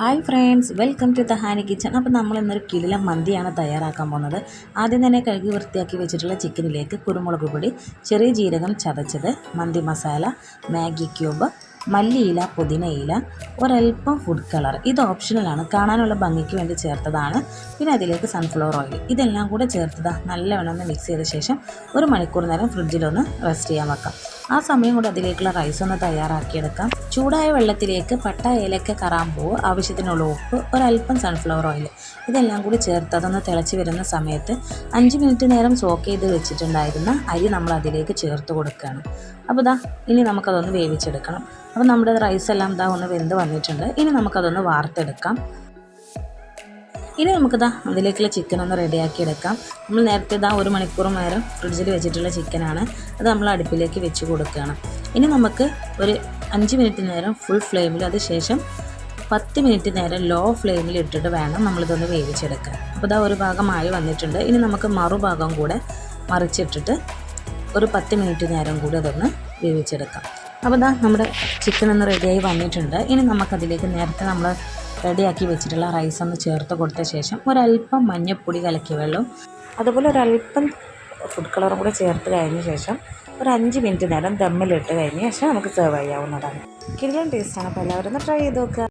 Hi friends welcome to the honey kitchen അപ്പോൾ നമ്മൾ ഇന്നൊരു കിടിലം മന്തിയാണ് തയ്യാറാക്കാൻ പോകുന്നത്. ആദ്യം തന്നെ കഴുകി വൃത്തിയാക്കി വെച്ചിട്ടുള്ള ചിക്കനിലേക്ക് കുരുമുളക് പൊടി ചെറിയ ജീരകം ചതച്ചത് മന്തി മസാല മാഗി ക്യൂബ് മല്ലിയില പുതിനയില ഒരൽപ്പം ഫുഡ് കളർ ഇത് ഓപ്ഷണലാണ് കാണാനുള്ള ഭംഗിക്ക് വേണ്ടി ചേർത്തതാണ്. പിന്നെ അതിലേക്ക് സൺഫ്ലവർ ഓയിൽ ഇതെല്ലാം കൂടെ ചേർത്തതാ നല്ലവണ്ണം ഒന്ന് മിക്സ് ചെയ്ത ശേഷം ഒരു മണിക്കൂർ നേരം ഫ്രിഡ്ജിലൊന്ന് റെസ്റ്റ് ചെയ്യാൻ വെക്കാം. ആ സമയം കൂടെ അതിലേക്കുള്ള റൈസ് ഒന്ന് തയ്യാറാക്കിയെടുക്കാം. ചൂടായ വെള്ളത്തിലേക്ക് പട്ട ഏലക്ക കറാമ്പൂവ് ആവശ്യത്തിനുള്ള ഉപ്പ് ഒരല്പം സൺഫ്ലവർ ഓയിൽ ഇതെല്ലാം കൂടി ചേർത്ത് അതൊന്ന് തിളച്ച് വരുന്ന സമയത്ത് അഞ്ച് മിനിറ്റ് നേരം സോക്ക് ചെയ്ത് വെച്ചിട്ടുണ്ടായിരുന്ന അരി നമ്മൾ അതിലേക്ക് ചേർത്ത് കൊടുക്കുകയാണ്. അപ്പോൾ ഇതാ ഇനി നമുക്കതൊന്ന് വേവിച്ചെടുക്കണം. അപ്പോൾ നമ്മുടെ റൈസ് എല്ലാം ഇതാ ഒന്ന് വെന്ത് വന്നിട്ടുണ്ട്. ഇനി നമുക്കതൊന്ന് വാർത്തെടുക്കാം. ഇനി നമുക്കിതാ അതിലേക്കുള്ള ചിക്കൻ ഒന്ന് റെഡിയാക്കി എടുക്കാം നമ്മൾ നേരത്തെ ഇതാ ഒരു മണിക്കൂർ നേരം ഫ്രിഡ്ജിൽ വെച്ചിട്ടുള്ള ചിക്കനാണ് അത് നമ്മൾ അടുപ്പിലേക്ക് വെച്ച് കൊടുക്കുകയാണ്. ഇനി നമുക്ക് ഒരു അഞ്ച് മിനിറ്റ് നേരം ഫുൾ ഫ്ലെയിമിൽ അത് ശേഷം പത്ത് മിനിറ്റ് നേരം ലോ ഫ്ലെയിമിൽ ഇട്ടിട്ട് വേണം നമ്മളിതൊന്ന് വേവിച്ചെടുക്കാൻ. അപ്പോൾ ഇതാ ഒരു ഭാഗമായി വന്നിട്ടുണ്ട്. ഇനി നമുക്ക് മറുഭാഗം കൂടെ മറിച്ചിട്ടിട്ട് ഒരു പത്ത് മിനിറ്റ് നേരം കൂടി അതൊന്ന് വേവിച്ചെടുക്കാം. അപ്പോൾ ഇതാ നമ്മുടെ ചിക്കൻ ഒന്ന് റെഡിയായി വന്നിട്ടുണ്ട്. ഇനി നമുക്കതിലേക്ക് നേരത്തെ നമ്മൾ റെഡിയാക്കി വെച്ചിട്ടുള്ള റൈസ് ഒന്ന് ചേർത്ത് കൊടുത്ത ശേഷം ഒരല്പം മഞ്ഞപ്പൊടി കലക്കിയ വെള്ളം അതുപോലെ ഒരല്പം ഫുഡ് കളറും കൂടെ ചേർത്ത് കഴിഞ്ഞ ശേഷം ഒരു അഞ്ച് മിനിറ്റ് നേരം ദമ്മിലിട്ട് കഴിഞ്ഞ ശേഷം നമുക്ക് സെർവ് ചെയ്യാവുന്നതാണ്. കിടിലൻ ടേസ്റ്റാണ് അപ്പോൾ എല്ലാവരും ഒന്ന് ട്രൈ ചെയ്ത് നോക്കുക